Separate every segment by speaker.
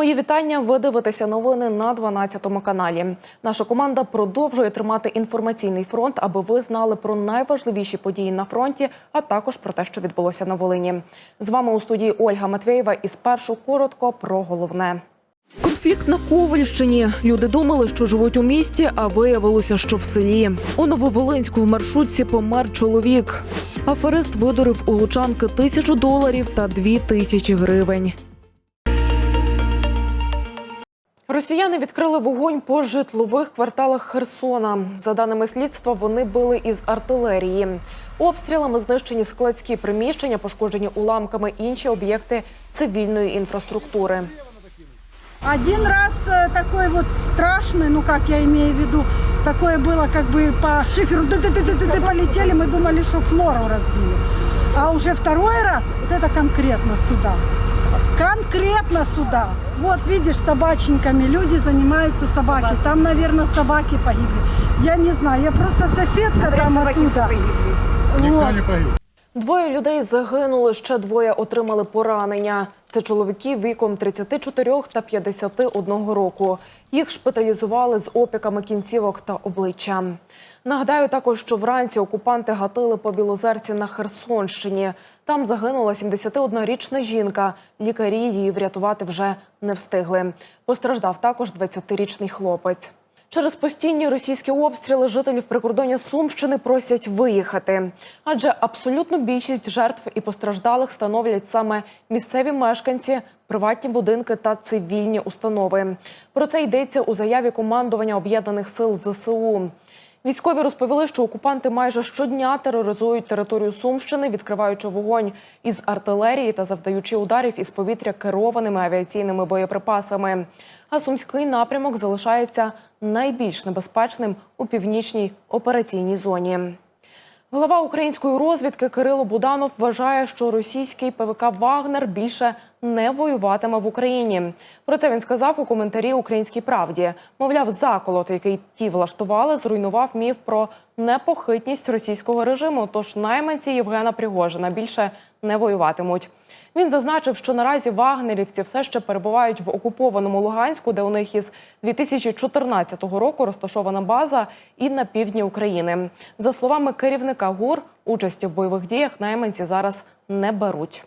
Speaker 1: Мої вітання. Ви дивитеся новини на 12 каналі. Наша команда продовжує тримати інформаційний фронт, аби ви знали про найважливіші події на фронті, а також про те, що відбулося на Волині. З вами у студії Ольга Матвєєва. І спершу коротко про головне. Конфлікт на Ковальщині. Люди думали, що живуть у місті, а виявилося, що в селі. У Нововолинську в маршрутці помер чоловік. Аферист видурив у лучанки тисячу доларів та дві тисячі гривень. Росіяни відкрили вогонь по житлових кварталах Херсона. За даними слідства, вони били із артилерії. Обстрілами знищені складські приміщення, пошкоджені уламками інші об'єкти цивільної інфраструктури.
Speaker 2: Один раз э, такой вот страшный, ну как я имею в виду, такое было как бы по шиферу, ты ты ты ты ты полетели, мы думали, что флору разбили. А уже второй раз, вот это конкретно сюда. Конкретно сюда. Вот видишь, собаченьками люди занимаются собаки. Там, наверное, собаки погибли. Я не знаю, я просто соседка там оттуда. Вот.
Speaker 1: Двоє людей загинули, ще двоє отримали поранення. Це чоловіки віком 34 та 51 року. Їх шпиталізували з опіками кінцівок та обличчя. Нагадаю також, що вранці окупанти гатили по Білозерці на Херсонщині. Там загинула 71-річна жінка. Лікарі її врятувати вже не встигли. Постраждав також 20-річний хлопець. Через постійні російські обстріли жителів прикордоння Сумщини просять виїхати, адже абсолютну більшість жертв і постраждалих становлять саме місцеві мешканці, приватні будинки та цивільні установи. Про це йдеться у заяві командування об'єднаних сил ЗСУ. Військові розповіли, що окупанти майже щодня тероризують територію Сумщини, відкриваючи вогонь із артилерії та завдаючи ударів із повітря керованими авіаційними боєприпасами. А сумський напрямок залишається найбільш небезпечним у північній операційній зоні. Голова української розвідки Кирило Буданов вважає, що російський ПВК Вагнер більше не воюватиме в Україні. Про це він сказав у коментарі Українській правді. Мовляв, заколот, який ті влаштували, зруйнував міф про непохитність російського режиму. Тож найманці Євгена Пригожина більше не воюватимуть. Він зазначив, що наразі вагнерівці все ще перебувають в окупованому Луганську, де у них із 2014 року розташована база, і на півдні України. За словами керівника ГУР, участі в бойових діях найманці зараз не беруть.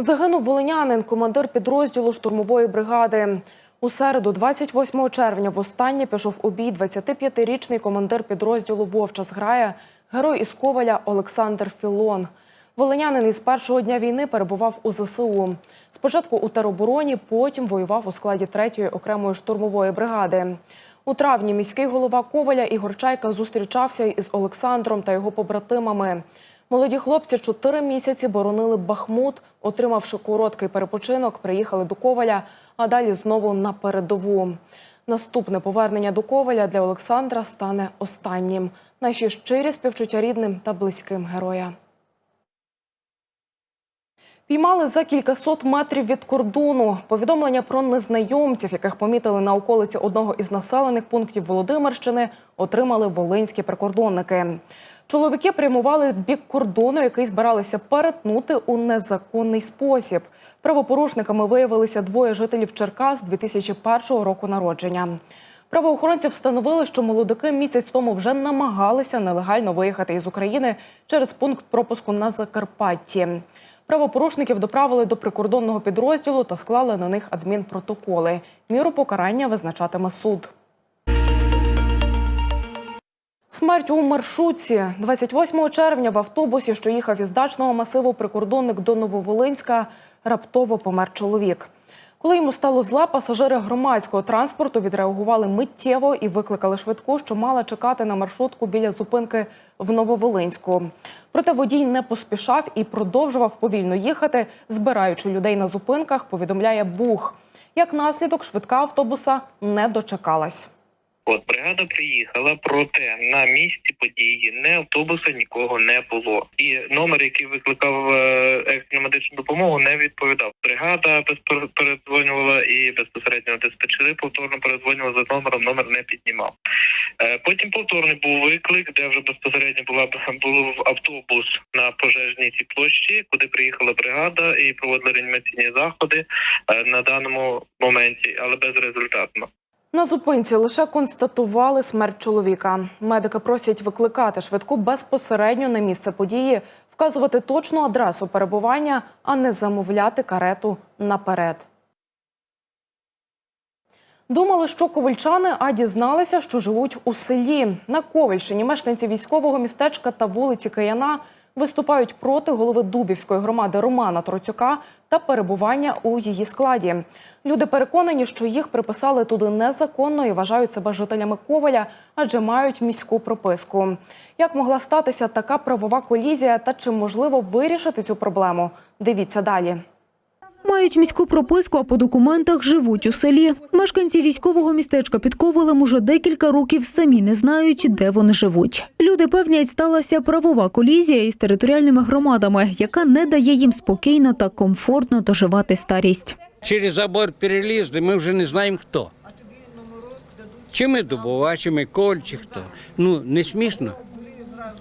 Speaker 1: Загинув волинянин, командир підрозділу штурмової бригади. У середу, 28 червня, востаннє пішов у бій 25-річний командир підрозділу Вовча зграя, герой із Коваля Олександр Філон. Волинянин із першого дня війни перебував у ЗСУ. Спочатку у теробороні, потім воював у складі 3-ї окремої штурмової бригади. У травні міський голова Коваля Ігор Чайка зустрічався із Олександром та його побратимами. Молоді хлопці чотири місяці боронили Бахмут, отримавши короткий перепочинок, приїхали до Коваля, а далі знову на передову. Наступне повернення до Коваля для Олександра стане останнім. Наші щирі співчуття рідним та близьким героя. Піймали за кількасот метрів від кордону. Повідомлення про незнайомців, яких помітили на околиці одного із населених пунктів Володимирщини, отримали волинські прикордонники. Чоловіки прямували в бік кордону, який збиралися перетнути у незаконний спосіб. Правопорушниками виявилися двоє жителів Черкас 2001 року народження. Правоохоронці встановили, що молодики місяць тому вже намагалися нелегально виїхати із України через пункт пропуску на Закарпатті. Правопорушників доправили до прикордонного підрозділу та склали на них адмінпротоколи. Міру покарання визначатиме суд. Смерть у маршрутці 28 червня в автобусі, що їхав із дачного масиву прикордонник до Нововолинська, раптово помер чоловік. Коли йому стало зла, пасажири громадського транспорту відреагували миттєво і викликали швидку, що мала чекати на маршрутку біля зупинки в Нововолинську. Проте водій не поспішав і продовжував повільно їхати, збираючи людей на зупинках, повідомляє Бух. Як наслідок, швидка автобуса не дочекалась.
Speaker 3: От бригада приїхала, проте на місці події не автобуса нікого не було. І номер, який викликав е, екстрену медичну допомогу, не відповідав. Бригада передзвонювала і безпосередньо диспетчери повторно передзвонювали за номером. Номер не піднімав. Е, Потім повторний був виклик, де вже безпосередньо була був автобус на пожежній цій площі, куди приїхала бригада і проводили реанімаційні заходи е, на даному моменті, але безрезультатно.
Speaker 1: На зупинці лише констатували смерть чоловіка. Медики просять викликати швидку безпосередньо на місце події, вказувати точну адресу перебування, а не замовляти карету наперед. Думали, що ковальчани, а дізналися, що живуть у селі. На Ковальщині мешканці військового містечка та вулиці Каяна виступають проти голови Дубівської громади Романа Троцюка та перебування у її складі. Люди переконані, що їх приписали туди незаконно і вважають себе жителями Коваля, адже мають міську прописку. Як могла статися така правова колізія та чи можливо вирішити цю проблему? Дивіться далі.
Speaker 4: Мають міську прописку, а по документах живуть у селі. Мешканці військового містечка під Ковелем уже декілька років самі не знають, де вони живуть. Люди певнять, сталася правова колізія із територіальними громадами, яка не дає їм спокійно та комфортно доживати старість.
Speaker 5: Через забор перелізли, ми вже не знаємо хто. Чи ми Дубова, чи ми Коль, чи хто. Ну, не смішно?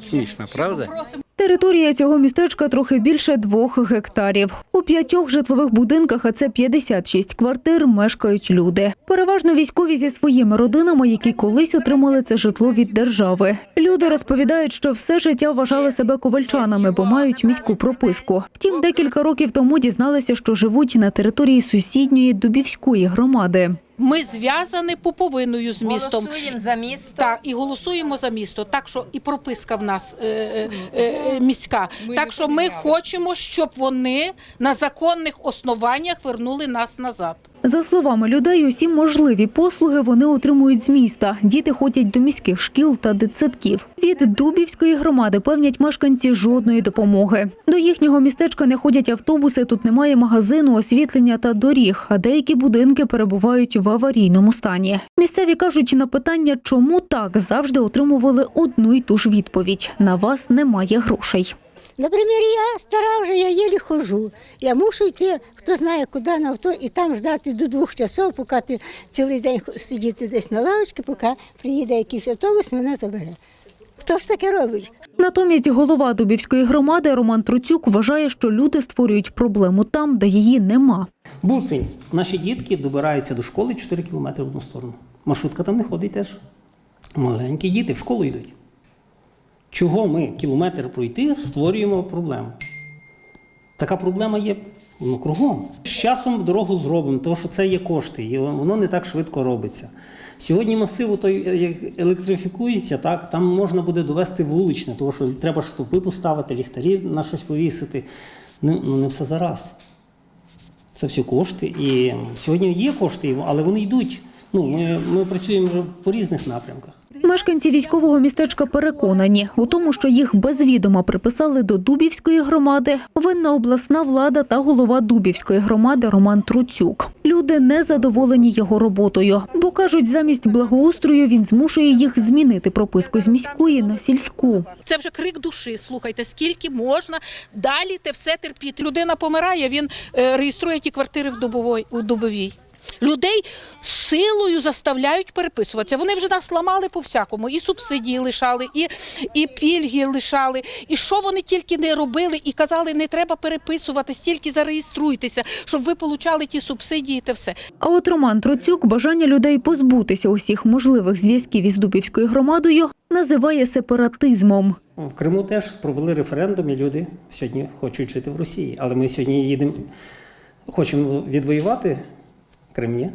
Speaker 5: Смішно, правда?
Speaker 4: Територія цього містечка трохи більше двох гектарів. У п'ятьох житлових будинках, а це 56 квартир, мешкають люди. Переважно військові зі своїми родинами, які колись отримали це житло від держави. Люди розповідають, що все життя вважали себе ковальчанами, бо мають міську прописку. Втім, декілька років тому дізналися, що живуть на території сусідньої Дубівської громади.
Speaker 6: Ми зв'язані пуповиною з містом.
Speaker 7: Голосуємо за місто.
Speaker 6: Так, і голосуємо за місто. Так що і прописка в нас е, е, міська. міська. так що ми хочемо, щоб вони на законних основаннях вернули нас назад.
Speaker 4: За словами людей, усі можливі послуги вони отримують з міста. Діти ходять до міських шкіл та дитсадків. Від Дубівської громади певнять мешканці жодної допомоги. До їхнього містечка не ходять автобуси, тут немає магазину, освітлення та доріг, а деякі будинки перебувають в аварійному стані. Місцеві кажуть на питання, чому так завжди отримували одну й ту ж відповідь: на вас немає грошей.
Speaker 8: Наприклад, я стара вже, я єлі хожу. Я мушу йти, хто знає, куди на авто, і там ждати до двох часов, поки ти цілий день сидіти десь на лавочці, поки приїде якийсь автобус, мене забере. Хто ж таке робить?
Speaker 4: Натомість голова Дубівської громади Роман Троцюк вважає, що люди створюють проблему там, де її нема.
Speaker 9: Буцень. Наші дітки добираються до школи 4 кілометри в одну сторону. Маршрутка там не ходить теж. Маленькі діти в школу йдуть. Чого ми кілометр пройти створюємо проблему? Така проблема є ну, кругом. З часом дорогу зробимо, тому що це є кошти, і воно не так швидко робиться. Сьогодні масиву той електрифікується, так, там можна буде довести вуличне, тому що треба ж стовпи поставити, ліхтарі на щось повісити. Ну, ну не все зараз. Це все кошти. І сьогодні є кошти, але вони йдуть. Ну, ми, ми працюємо вже по різних напрямках.
Speaker 4: Мешканці військового містечка переконані у тому, що їх без відома приписали до Дубівської громади. Винна обласна влада та голова Дубівської громади Роман Труцюк. Люди не задоволені його роботою, бо кажуть, замість благоустрою він змушує їх змінити прописку з міської на сільську.
Speaker 6: Це вже крик душі. Слухайте, скільки можна далі те все терпіти. Людина помирає, він е, реєструє ті квартири в Дубовій, Дубовій. Людей силою заставляють переписуватися. Вони вже нас ламали по всякому. І субсидії лишали, і, і пільги лишали. І що вони тільки не робили, і казали, не треба переписуватись, тільки зареєструйтеся, щоб ви получали ті субсидії та все.
Speaker 4: А от Роман Троцюк бажання людей позбутися усіх можливих зв'язків із Дубівською громадою називає сепаратизмом.
Speaker 9: В Криму теж провели референдум, і люди сьогодні хочуть жити в Росії. Але ми сьогодні їдемо, хочемо відвоювати Крим. Ні?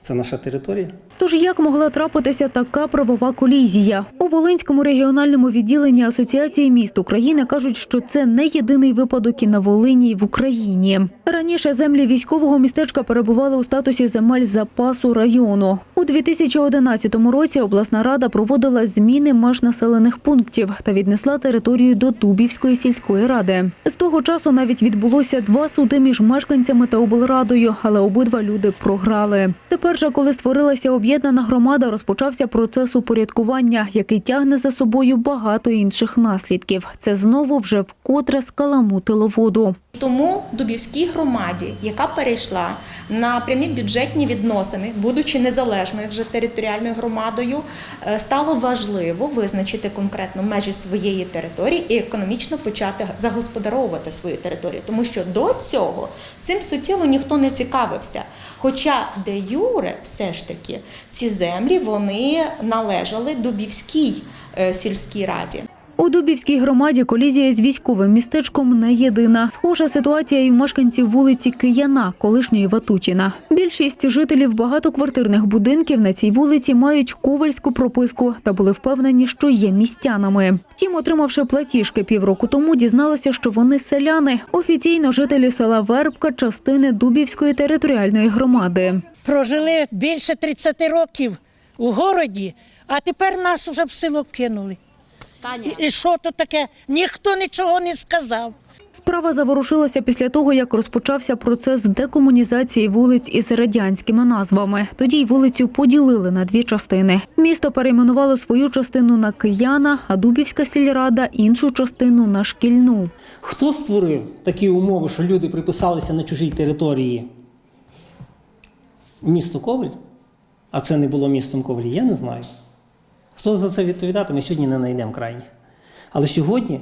Speaker 9: Це наша територія.
Speaker 4: Тож як могла трапитися така правова колізія? У Волинському регіональному відділенні Асоціації міст України кажуть, що це не єдиний випадок і на Волині, і в Україні. Раніше землі військового містечка перебували у статусі земель запасу району. У 2011 році обласна рада проводила зміни меж населених пунктів та віднесла територію до Дубівської сільської ради. З того часу навіть відбулося два суди між мешканцями та облрадою, але обидва люди програли. Тепер же, коли створилася об'єднана громада розпочався процес упорядкування, який тягне за собою багато інших наслідків. Це знову вже вкотре скаламутило воду.
Speaker 7: Тому Дубівській громаді, яка перейшла на прямі бюджетні відносини, будучи незалежною вже територіальною громадою, е, стало важливо визначити конкретно межі своєї території і економічно почати загосподаровувати свою територію, тому що до цього цим суттєво ніхто не цікавився. Хоча де юре, все ж таки, ці землі вони належали Дубівській е, сільській раді.
Speaker 4: У Дубівській громаді колізія з військовим містечком не єдина. Схожа ситуація і в мешканців вулиці Кияна, колишньої Ватутіна. Більшість жителів багатоквартирних будинків на цій вулиці мають ковальську прописку та були впевнені, що є містянами. Втім, отримавши платіжки півроку тому, дізналися, що вони селяни. Офіційно жителі села Вербка частини Дубівської територіальної громади.
Speaker 10: Прожили більше 30 років у городі, а тепер нас вже в село кинули. І, і що то таке? Ніхто нічого не сказав.
Speaker 4: Справа заворушилася після того, як розпочався процес декомунізації вулиць із радянськими назвами. Тоді й вулицю поділили на дві частини. Місто перейменувало свою частину на Кияна, а Дубівська сільрада іншу частину на шкільну.
Speaker 9: Хто створив такі умови, що люди приписалися на чужій території? Місто Коваль? А це не було містом Коваль, я не знаю. Хто за це відповідатиме, сьогодні не знайдемо крайніх. Але сьогодні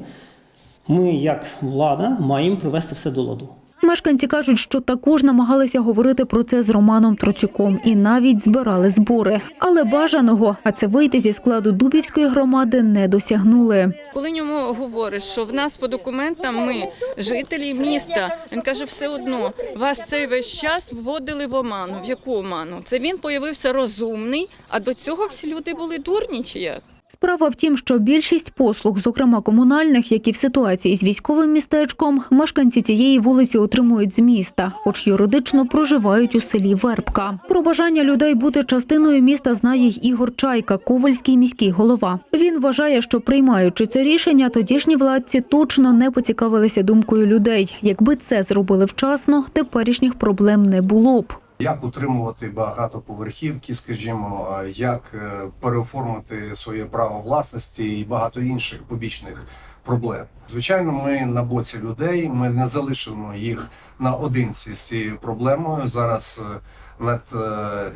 Speaker 9: ми, як влада, маємо привести все до ладу.
Speaker 4: Мешканці кажуть, що також намагалися говорити про це з Романом Троцюком і навіть збирали збори. Але бажаного, а це вийти зі складу Дубівської громади, не досягнули.
Speaker 11: Коли йому говориш, що в нас по документам ми жителі міста, він каже, все одно вас цей весь час вводили в оману. В яку оману? Це він появився розумний, а до цього всі люди були дурні чи як?
Speaker 4: Справа в тім, що більшість послуг, зокрема комунальних, як і в ситуації з військовим містечком, мешканці цієї вулиці отримують з міста, хоч юридично проживають у селі Вербка. Про бажання людей бути частиною міста знає й Ігор Чайка, ковальський міський голова. Він вважає, що приймаючи це рішення, тодішні владці точно не поцікавилися думкою людей. Якби це зробили вчасно, теперішніх проблем не було б.
Speaker 12: Як утримувати багатоповерхівки, скажімо, як е, переоформити своє право власності і багато інших побічних проблем. Звичайно, ми на боці людей. Ми не залишимо їх наодинці з цією проблемою. Зараз е, над е,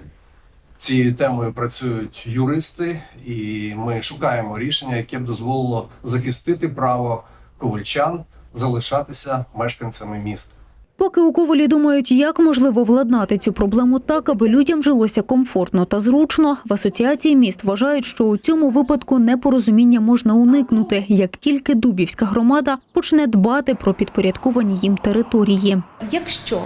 Speaker 12: цією темою працюють юристи, і ми шукаємо рішення, яке б дозволило захистити право ковальчан залишатися мешканцями міста.
Speaker 4: Поки у Ковалі думають, як можливо владнати цю проблему так, аби людям жилося комфортно та зручно, в асоціації міст вважають, що у цьому випадку непорозуміння можна уникнути, як тільки Дубівська громада почне дбати про підпорядковані їм території.
Speaker 7: Якщо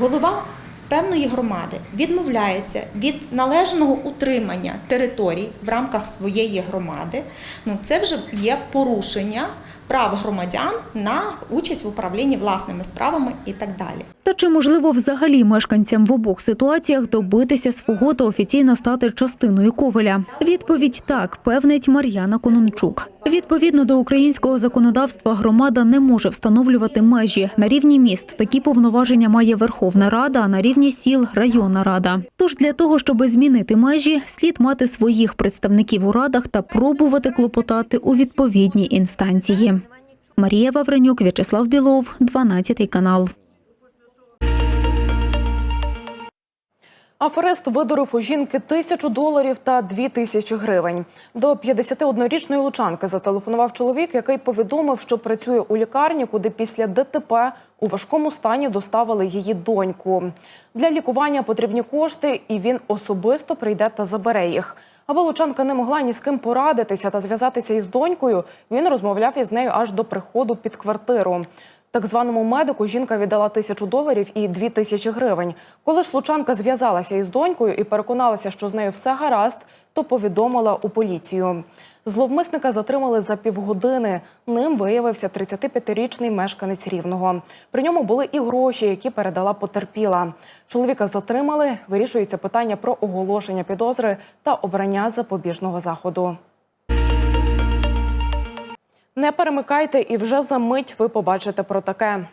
Speaker 7: голова певної громади відмовляється від належного утримання територій в рамках своєї громади, ну це вже є порушення прав громадян на участь в управлінні власними справами і так далі.
Speaker 4: Та чи можливо взагалі мешканцям в обох ситуаціях добитися свого та офіційно стати частиною Ковеля? Відповідь так, певнить Мар'яна Конончук. Відповідно до українського законодавства, громада не може встановлювати межі. На рівні міст такі повноваження має Верховна Рада, а на рівні сіл районна рада. Тож для того, щоб змінити межі, слід мати своїх представників у радах та пробувати клопотати у відповідній інстанції. Марія Вавренюк, В'ячеслав Білов, 12 канал.
Speaker 1: Аферист видурив у жінки тисячу доларів та дві тисячі гривень. До 51-річної лучанки зателефонував чоловік, який повідомив, що працює у лікарні, куди після ДТП у важкому стані доставили її доньку. Для лікування потрібні кошти, і він особисто прийде та забере їх. Аби лучанка не могла ні з ким порадитися та зв'язатися із донькою, він розмовляв із нею аж до приходу під квартиру. Так званому медику жінка віддала тисячу доларів і дві тисячі гривень. Коли ж лучанка зв'язалася із донькою і переконалася, що з нею все гаразд, то повідомила у поліцію. Зловмисника затримали за півгодини. Ним виявився 35-річний мешканець Рівного. При ньому були і гроші, які передала потерпіла. Чоловіка затримали. Вирішується питання про оголошення підозри та обрання запобіжного заходу. Не перемикайте, і вже за мить ви побачите про таке.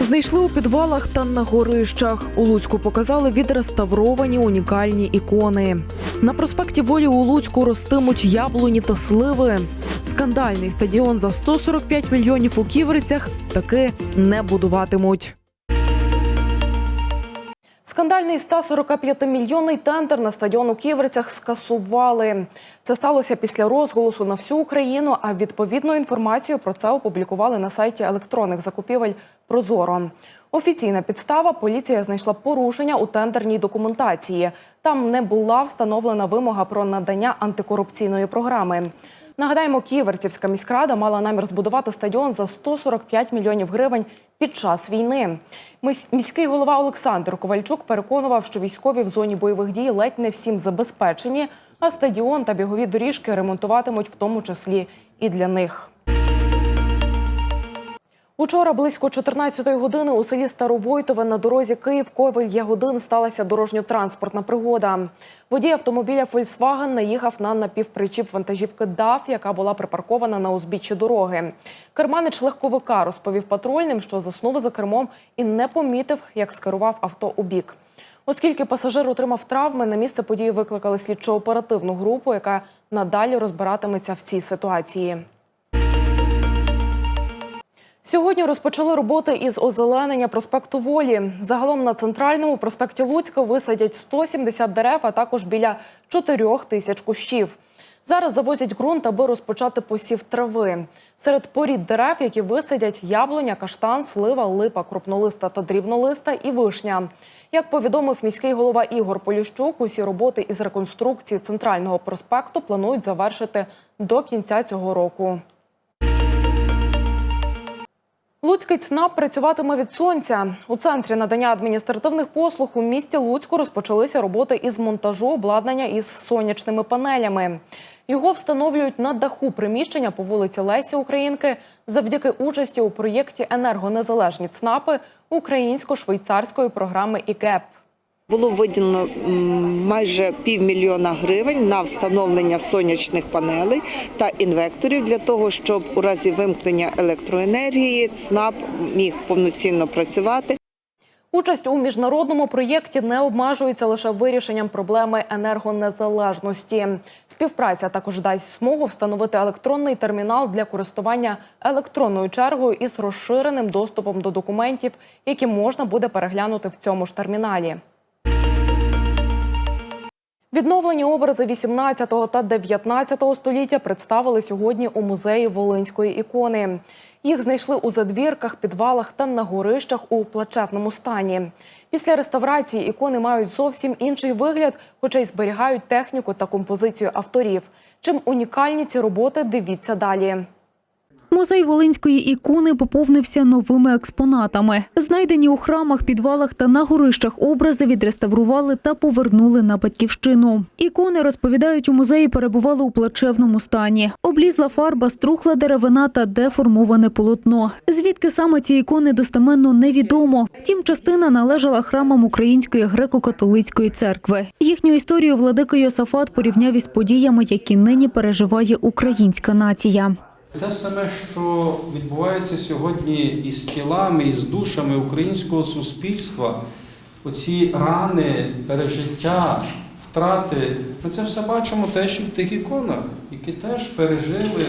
Speaker 1: Знайшли у підвалах та на горищах. У Луцьку показали відреставровані унікальні ікони. На проспекті Волі у Луцьку ростимуть яблуні та сливи. Скандальний стадіон за 145 мільйонів у Ківрицях таки не будуватимуть. Скандальний 145-мільйонний тендер на стадіон у Ківерцях скасували. Це сталося після розголосу на всю Україну. А відповідну інформацію про це опублікували на сайті електронних закупівель Прозоро. Офіційна підстава поліція знайшла порушення у тендерній документації. Там не була встановлена вимога про надання антикорупційної програми. Нагадаємо, Ківерцівська міськрада мала намір збудувати стадіон за 145 мільйонів гривень під час війни. Міс- Міський голова Олександр Ковальчук переконував, що військові в зоні бойових дій ледь не всім забезпечені, а стадіон та бігові доріжки ремонтуватимуть в тому числі і для них. Учора близько 14-ї години у селі Старовойтове на дорозі Київ-Ковель-Ягодин сталася дорожньо-транспортна пригода. Водій автомобіля Volkswagen наїхав на напівпричіп вантажівки ДАФ, яка була припаркована на узбіччі дороги. Керманич легковика розповів патрульним, що заснув за кермом і не помітив, як скерував авто у бік. Оскільки пасажир отримав травми, на місце події викликали слідчо-оперативну групу, яка надалі розбиратиметься в цій ситуації. Сьогодні розпочали роботи із озеленення проспекту Волі. Загалом на центральному проспекті Луцька висадять 170 дерев, а також біля 4 тисяч кущів. Зараз завозять ґрунт, аби розпочати посів трави. Серед порід дерев, які висадять яблуня, каштан, слива, липа, крупнолиста та дрібнолиста і вишня. Як повідомив міський голова Ігор Поліщук, усі роботи із реконструкції центрального проспекту планують завершити до кінця цього року. Луцький ЦНАП працюватиме від сонця. У центрі надання адміністративних послуг у місті Луцьку розпочалися роботи із монтажу обладнання із сонячними панелями. Його встановлюють на даху приміщення по вулиці Лесі Українки завдяки участі у проєкті Енергонезалежні ЦНАПи українсько-швейцарської програми ІКЕП.
Speaker 13: Було виділено майже півмільйона гривень на встановлення сонячних панелей та інвекторів для того, щоб у разі вимкнення електроенергії ЦНАП міг повноцінно працювати.
Speaker 1: Участь у міжнародному проєкті не обмежується лише вирішенням проблеми енергонезалежності. Співпраця також дасть змогу встановити електронний термінал для користування електронною чергою із розширеним доступом до документів, які можна буде переглянути в цьому ж терміналі. Відновлені образи 18 та 19 століття представили сьогодні у музеї Волинської ікони. Їх знайшли у задвірках, підвалах та на горищах у плачевному стані. Після реставрації ікони мають зовсім інший вигляд, хоча й зберігають техніку та композицію авторів. Чим унікальні ці роботи, дивіться далі.
Speaker 4: Музей Волинської ікони поповнився новими експонатами. Знайдені у храмах, підвалах та на горищах образи відреставрували та повернули на батьківщину. Ікони, розповідають, у музеї перебували у плачевному стані. Облізла фарба, струхла деревина та деформоване полотно. Звідки саме ці ікони достеменно невідомо. Втім, частина належала храмам Української греко-католицької церкви. Їхню історію владика Йосафат порівняв із подіями, які нині переживає українська нація.
Speaker 14: Те саме, що відбувається сьогодні із тілами, із душами українського суспільства, оці рани, пережиття, втрати, ми це все бачимо теж і в тих іконах, які теж пережили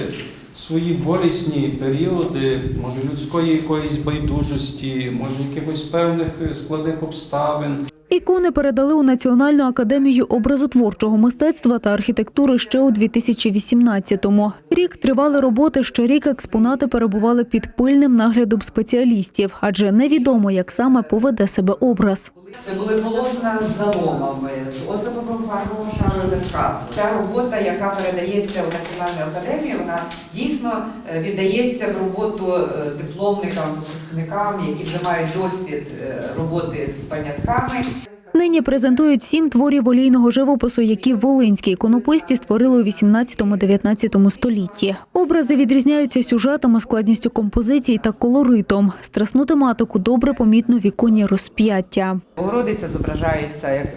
Speaker 14: свої болісні періоди, може людської якоїсь байдужості, може якихось певних складних обставин.
Speaker 4: Ікони передали у Національну академію образотворчого мистецтва та архітектури ще у 2018-му. Рік тривали роботи, щорік експонати перебували під пильним наглядом спеціалістів, адже невідомо, як саме поведе себе образ.
Speaker 15: Це були полотна з заломами, з шаром без красу. Ця робота, яка передається у Національну академію, вона дійсно е, віддається в роботу е, дипломникам, випускникам, які вже мають досвід е, роботи з пам'ятками.
Speaker 4: Нині презентують сім творів олійного живопису, які волинські іконописці створили у 18-19 столітті. Образи відрізняються сюжетами, складністю композицій та колоритом. Страсну тематику добре помітно в іконі розп'яття.
Speaker 15: Богородиця зображається, як,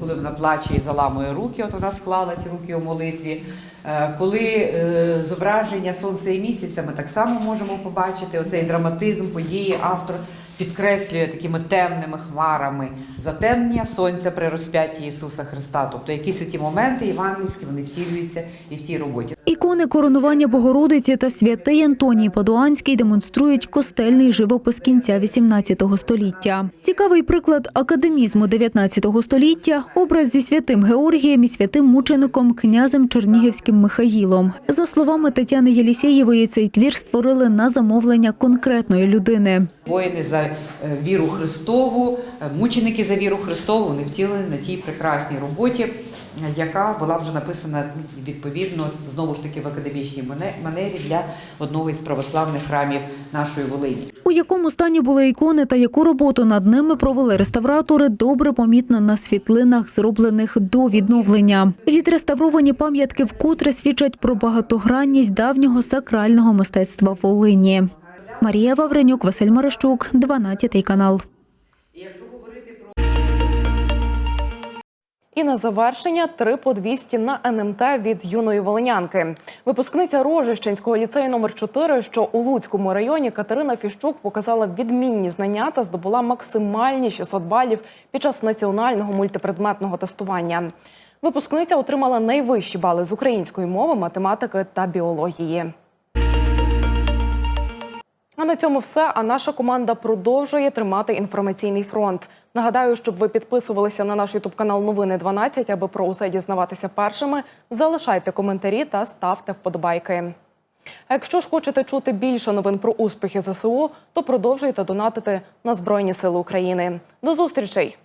Speaker 15: коли вона плаче і заламує руки, от вона склала ці руки у молитві. Е, Коли е, зображення сонця і місяця, ми так само можемо побачити оцей драматизм події. Автор підкреслює такими темними хмарами затемнення сонця при розп'ятті Ісуса Христа. Тобто якісь ті моменти євангельські вони втілюються і в тій роботі.
Speaker 4: Ікони коронування Богородиці та святий Антоній Падуанський демонструють костельний живопис кінця XVIII століття. Цікавий приклад академізму XIX століття – образ зі святим Георгієм і святим мучеником князем Чернігівським Михаїлом. За словами Тетяни Єлісєєвої, цей твір створили на замовлення конкретної людини.
Speaker 15: Воїни за віру Христову, е, мученики за віру Христову, вони втілені на тій прекрасній роботі, е, яка була вже написана відповідно знову ж таки в академічній мане- манері для одного із православних храмів нашої Волині.
Speaker 4: У якому стані були ікони та яку роботу над ними провели реставратори, добре помітно на світлинах, зроблених до відновлення. Відреставровані пам'ятки вкотре свідчать про багатогранність давнього сакрального мистецтва Волині. Марія Вавренюк, Василь Марищук, 12 канал.
Speaker 1: І на завершення три по 200 на НМТ від юної волинянки. Випускниця Рожищенського ліцею номер 4 що у Луцькому районі Катерина Фіщук показала відмінні знання та здобула максимальні 600 балів під час національного мультипредметного тестування. Випускниця отримала найвищі бали з української мови, математики та біології. А на цьому все. А наша команда продовжує тримати інформаційний фронт. Нагадаю, щоб ви підписувалися на наш ютуб канал Новини 12, аби про усе дізнаватися першими. Залишайте коментарі та ставте вподобайки. А якщо ж хочете чути більше новин про успіхи ЗСУ, то продовжуйте донатити на Збройні Сили України. До зустрічей!